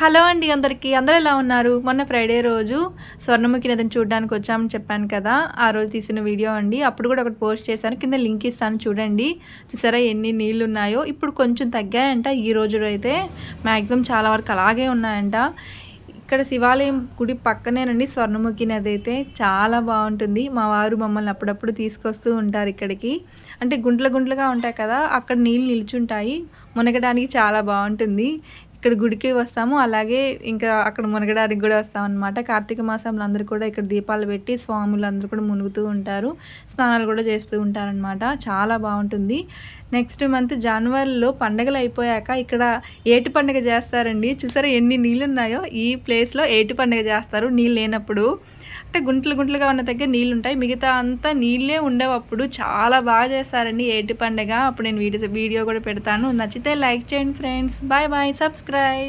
Hello అండి అందరికీ. అందరూ ఎలా ఉన్నారు? మొన్న ఫ్రైడే రోజు స్వర్ణముఖి నదిని చూడడానికి వచ్చామని చెప్పాను కదా. ఆ రోజు తీసిన వీడియో అండి. అప్పుడు కూడా ఒకటి పోస్ట్ చేశాను. కింద లింక్ ఇస్తాను చూడండి. చూసారా ఎన్ని నీళ్ళు ఉన్నాయో ఇప్పుడు కొంచెం తగ్గాయంట. ఈ రోజు అయితే మ్యాక్సిమం చాలా వరకు అలాగే ఉన్నాయంట. ఇక్కడ శివాలయం గుడి పక్కనేనండి. స్వర్ణముఖి నది అయితే చాలా బాగుంటుంది. మా వారు మమ్మల్ని అప్పుడప్పుడు తీసుకొస్తూ ఉంటారు ఇక్కడికి. అంటే గుంట్ల గుంట్లుగా ఉంటాయి కదా. అక్కడ నీళ్ళు నిల్చుంటాయి. మునగడానికి చాలా బాగుంటుంది. ఇక్కడ గుడికి వస్తాము. అలాగే ఇంకా అక్కడ మునగడానికి కూడా వస్తామన్నమాట. కార్తీక మాసంలో అందరూ కూడా ఇక్కడ దీపాలు పెట్టి స్వాములు అందరూ కూడా మునుగుతూ ఉంటారు. స్నానాలు కూడా చేస్తూ ఉంటారనమాట చాలా బాగుంటుంది. నెక్స్ట్ మంత్ జనవరిలో పండగలు అయిపోయాక ఇక్కడ ఏటి పండుగ చేస్తారండి. చూసారా ఎన్ని నీళ్ళు ఉన్నాయో ఈ ప్లేస్లో ఏటి పండుగ చేస్తారు. నీళ్ళు లేనప్పుడు. అంటే గుంటలు గుంటలుగా ఉన్న దగ్గర నీళ్ళు ఉంటాయి మిగతా అంతా నీళ్ళే ఉండేవప్పుడు చాలా బాగా చేస్తారండి ఏటి పండుగ. అప్పుడు నేను వీడియో వీడియో కూడా పెడతాను. నచ్చితే లైక్ చేయండి ఫ్రెండ్స్. Bye bye. సబ్స్క్రైబ్.